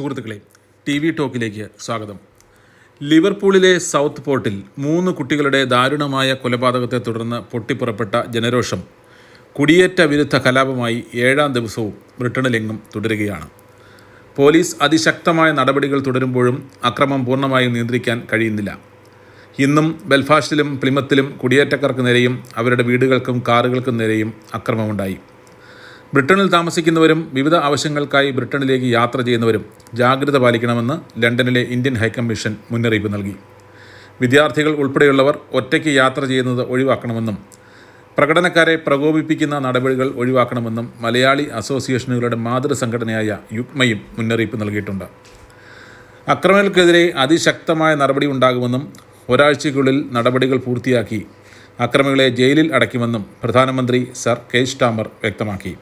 സുഹൃത്തുക്കളെ T V ടോക്കിലേക്ക് സ്വാഗതം. ലിവർപൂളിലെ south പോർട്ടിൽ മൂന്ന് കുട്ടികളുടെ ദാരുണമായ കൊലപാതകത്തെ തുടർന്ന് പൊട്ടിപ്പുറപ്പെട്ട ജനരോഷം. കുടിയേറ്റ വിരുദ്ധ കലാപമായി ഏഴാം ദിവസവും ബ്രിട്ടനിലെങ്ങും തുടരുകയാണ്. പോലീസ് അതിശക്തമായ നടപടികൾ തുടരുമ്പോഴും അക്രമം പൂർണമായും നിയന്ത്രിക്കാൻ കഴിയുന്നില്ല. ഇന്നും ബെൽഫാസ്റ്റിലും പ്ലിമത്തിലും കുടിയേറ്റക്കാർക്ക് നേരെയും അവരുടെ വീടുകൾക്കും കാറുകൾക്കും നേരെയും അക്രമമുണ്ടായി. ബ്രിട്ടനിൽ താമസിക്കുന്നവരും വിവിധ ആവശ്യങ്ങൾക്കായി ബ്രിട്ടനിലേക്ക് യാത്ര ചെയ്യുന്നവരും ജാഗ്രത പാലിക്കണമെന്ന് ലണ്ടനിലെ ഇന്ത്യൻ ഹൈക്കമ്മീഷൻ മുന്നറിയിപ്പ് നൽകി. വിദ്യാർത്ഥികൾ ഉൾപ്പെടെയുള്ളവർ ഒറ്റയ്ക്ക് യാത്ര ചെയ്യുന്നത് ഒഴിവാക്കണമെന്നും പ്രകടനക്കാരെ പ്രകോപിപ്പിക്കുന്ന നടപടികൾ ഒഴിവാക്കണമെന്നും മലയാളി അസോസിയേഷനുകളുടെ മാതൃസംഘടനയായ യുഗ്മയും മുന്നറിയിപ്പ് നൽകിയിട്ടുണ്ട്. അക്രമികൾക്കെതിരെ അതിശക്തമായ നടപടി ഉണ്ടാകുമെന്നും ഒരാഴ്ചയ്ക്കുള്ളിൽ നടപടികൾ പൂർത്തിയാക്കി അക്രമികളെ ജയിലിൽ അടയ്ക്കുമെന്നും പ്രധാനമന്ത്രി സർ കെയ്സ് സ്റ്റാമർ വ്യക്തമാക്കി.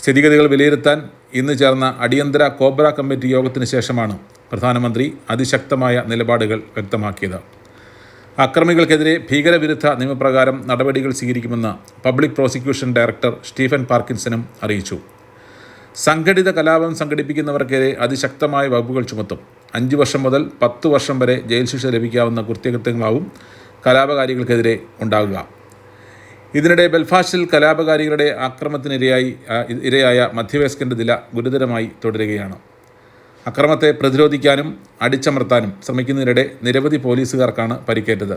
സ്ഥിതിഗതികൾ വിലയിരുത്താൻ ഇന്ന് ചേർന്ന അടിയന്തര കോബ്ര കമ്മിറ്റി യോഗത്തിന് ശേഷമാണ് പ്രധാനമന്ത്രി അതിശക്തമായ നിലപാടുകൾ വ്യക്തമാക്കിയത്. അക്രമികൾക്കെതിരെ ഭീകരവിരുദ്ധ നിയമപ്രകാരം നടപടികൾ സ്വീകരിക്കുമെന്ന് പബ്ലിക് പ്രോസിക്യൂഷൻ ഡയറക്ടർ സ്റ്റീഫൻ പാർക്കിൻസനും അറിയിച്ചു. സംഘടിത കലാപം സംഘടിപ്പിക്കുന്നവർക്കെതിരെ അതിശക്തമായ വകുപ്പുകൾ ചുമത്തും. അഞ്ച് വർഷം മുതൽ പത്ത് വർഷം വരെ ജയിൽ ശിക്ഷ ലഭിക്കാവുന്ന കുറ്റകൃത്യങ്ങളാവും കലാപകാരികൾക്കെതിരെ ഉണ്ടാകുക ഇതിനിടെ ബെൽഫാസ്റ്റിൽ കലാപകാരികളുടെ ആക്രമണത്തിനിരയായി ആ, ഇരയായ മധ്യവയസ്കന്റെ നില ഗുരുതരമായി തുടരുകയാണ്. അക്രമത്തെ പ്രതിരോധിക്കാനും അടിച്ചമർത്താനും ശ്രമിക്കുന്നതിനിടെ നിരവധി പോലീസുകാർക്കാണ് പരിക്കേറ്റത്.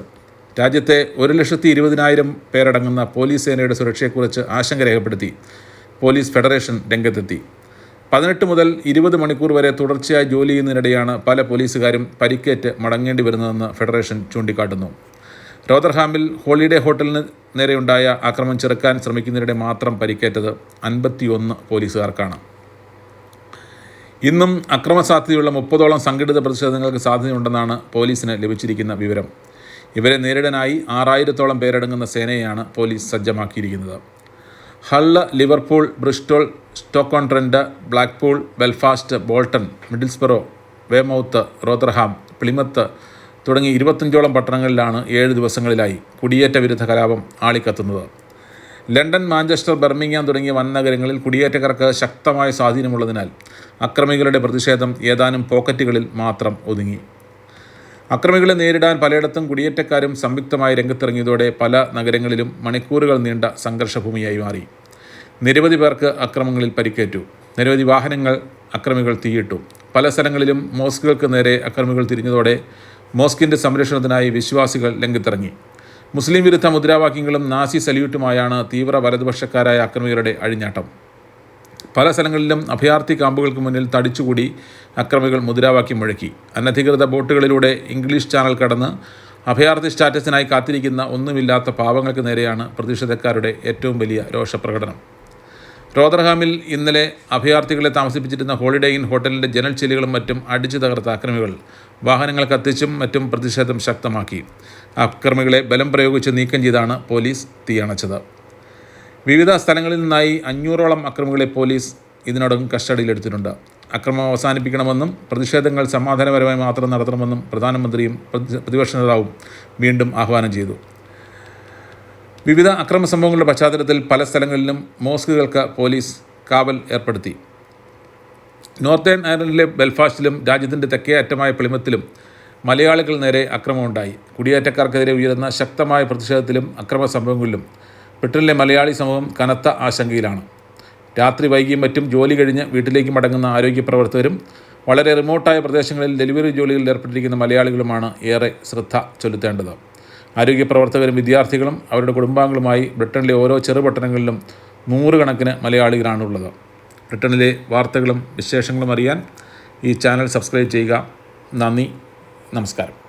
രാജ്യത്തെ ഒരു ലക്ഷത്തി ഇരുപതിനായിരം പേരടങ്ങുന്ന പോലീസ് സേനയുടെ സുരക്ഷയെക്കുറിച്ച് ആശങ്ക രേഖപ്പെടുത്തി പോലീസ് ഫെഡറേഷൻ രംഗത്തെത്തി. പതിനെട്ട് മുതൽ ഇരുപത് മണിക്കൂർ വരെ തുടർച്ചയായി ജോലി ചെയ്യുന്നതിനിടെയാണ് പല പോലീസുകാരും പരിക്കേറ്റ് മടങ്ങേണ്ടി വരുന്നതെന്ന് ഫെഡറേഷൻ ചൂണ്ടിക്കാട്ടുന്നു. റോദർഹാമിൽ ഹോളിഡേ ഹോട്ടലിന് നേരെയുണ്ടായ ആക്രമണം ചെറുക്കാൻ ശ്രമിക്കുന്നതിനിടെ മാത്രം പരിക്കേറ്റത് അൻപത്തിയൊന്ന് പോലീസുകാർക്കാണ്. ഇന്നും അക്രമ സാധ്യതയുള്ള മുപ്പതോളം സംഘടിത പ്രതിഷേധങ്ങൾക്ക് സാധ്യതയുണ്ടെന്നാണ് പോലീസിന് ലഭിച്ചിരിക്കുന്ന വിവരം. ഇവരെ നേരിടാനായി ആറായിരത്തോളം പേരടങ്ങുന്ന സേനയെയാണ് police സജ്ജമാക്കിയിരിക്കുന്നത്. Hull Liverpool Bristol stoke on Trent Blackpool Belfast Bolton Middlesbrough Weymouth Rotherham Plymouth തുടങ്ങി ഇരുപത്തഞ്ചോളം പട്ടണങ്ങളിലാണ് ഏഴ് ദിവസങ്ങളിലായി കുടിയേറ്റ വിരുദ്ധ കലാപം ആളിക്കത്തുന്നത്. ലണ്ടൻ മാഞ്ചസ്റ്റർ ബർമിംഗ്ഹാം തുടങ്ങിയ വൻ നഗരങ്ങളിൽ കുടിയേറ്റക്കാർക്ക് ശക്തമായ സ്വാധീനമുള്ളതിനാൽ അക്രമികളുടെ പ്രതിഷേധം ഏതാനും പോക്കറ്റുകളിൽ മാത്രം ഒതുങ്ങി. അക്രമികളെ നേരിടാൻ പലയിടത്തും കുടിയേറ്റക്കാരും സംയുക്തമായി രംഗത്തിറങ്ങിയതോടെ പല നഗരങ്ങളിലും മണിക്കൂറുകൾ നീണ്ട സംഘർഷഭൂമിയായി മാറി. നിരവധി പേർക്ക് അക്രമങ്ങളിൽ പരിക്കേറ്റു. നിരവധി വാഹനങ്ങൾ അക്രമികൾ തീയിട്ടു. പല സ്ഥലങ്ങളിലും മോസ്കുകൾക്ക് നേരെ അക്രമികൾ തിരിഞ്ഞതോടെ മോസ്കിന്റെ സംരക്ഷണത്തിനായി വിശ്വാസികൾ രംഗത്തിറങ്ങി. മുസ്ലിം വിരുദ്ധ മുദ്രാവാക്യങ്ങളും നാസി സല്യൂട്ടുമായാണ് തീവ്ര വലതുപക്ഷക്കാരായ അക്രമികളുടെ അഴിഞ്ഞാട്ടം. പല സ്ഥലങ്ങളിലും അഭയാർത്ഥി ക്യാമ്പുകൾക്ക് മുന്നിൽ തടിച്ചുകൂടി അക്രമികൾ മുദ്രാവാക്യം മുഴക്കി. അനധികൃത ബോട്ടുകളിലൂടെ ഇംഗ്ലീഷ് ചാനൽ കടന്ന് അഭയാർത്ഥി സ്റ്റാറ്റസിനായി കാത്തിരിക്കുന്ന ഒന്നുമില്ലാത്ത പാവങ്ങൾക്ക് നേരെയാണ് പ്രതിഷേധക്കാരുടെ ഏറ്റവും വലിയ രോഷപ്രകടനം. റോദർഹാമിൽ ഇന്നലെ അഭയാർത്ഥികളെ താമസിപ്പിച്ചിരുന്ന ഹോളിഡേ ഇൻ ഹോട്ടലിന്റെ ജനൽ ചില്ലുകളും മറ്റും അടിച്ചു തകർത്ത അക്രമികൾ വാഹനങ്ങൾ കത്തിച്ചും മറ്റും പ്രതിഷേധം ശക്തമാക്കി. അക്രമികളെ ബലം പ്രയോഗിച്ച് നീക്കം ചെയ്താണ് പോലീസ് തീയണച്ചത്. വിവിധ സ്ഥലങ്ങളിൽ നിന്നായി അഞ്ഞൂറോളം അക്രമികളെ പോലീസ് ഇതിനോടകം കസ്റ്റഡിയിലെടുത്തിട്ടുണ്ട്. അക്രമം അവസാനിപ്പിക്കണമെന്നും പ്രതിഷേധങ്ങൾ സമാധാനപരമായി മാത്രം നടത്തണമെന്നും പ്രധാനമന്ത്രിയും പ്രതി- പ്രതിപക്ഷ നേതാവും വീണ്ടും ആഹ്വാനം ചെയ്തു. വിവിധ അക്രമ സംഭവങ്ങളുടെ പശ്ചാത്തലത്തിൽ പല സ്ഥലങ്ങളിലും മോസ്കുകൾക്ക് പോലീസ് കാവൽ ഏർപ്പെടുത്തി. നോർത്തേൺ അയർലൻഡിലെ ബെൽഫാസ്റ്റിലും രാജ്യത്തിന്റെ തെക്കേ അറ്റമായ പ്ലിമത്തിലും മലയാളികൾ നേരെ അക്രമമുണ്ടായി. കുടിയേറ്റക്കാർക്കെതിരെ ഉയരുന്ന ശക്തമായ പ്രതിഷേധത്തിലും അക്രമ സംഭവങ്ങളിലും ബ്രിട്ടനിലെ മലയാളി സമൂഹം കനത്ത ആശങ്കയിലാണ്. രാത്രി വൈകിയും മറ്റും ജോലി കഴിഞ്ഞ് വീട്ടിലേക്ക് മടങ്ങുന്ന ആരോഗ്യ പ്രവർത്തകരും വളരെ റിമോട്ടായ പ്രദേശങ്ങളിൽ ഡെലിവറി ജോലികളിൽ ഏർപ്പെട്ടിരിക്കുന്ന മലയാളികളുമാണ് ഏറെ ശ്രദ്ധ ചെലുത്തേണ്ടത്. ആരോഗ്യ പ്രവർത്തകരും വിദ്യാർത്ഥികളും അവരുടെ കുടുംബാംഗങ്ങളുമായി ബ്രിട്ടനിലെ ഓരോ ചെറുപട്ടണങ്ങളിലും നൂറുകണക്കിന് മലയാളികളാണുള്ളത്. ബ്രിട്ടനിലെ വാർത്തകളും വിശേഷങ്ങളും അറിയാൻ ഈ ചാനൽ സബ്സ്ക്രൈബ് ചെയ്യുക. നന്ദി. നമസ്കാരം.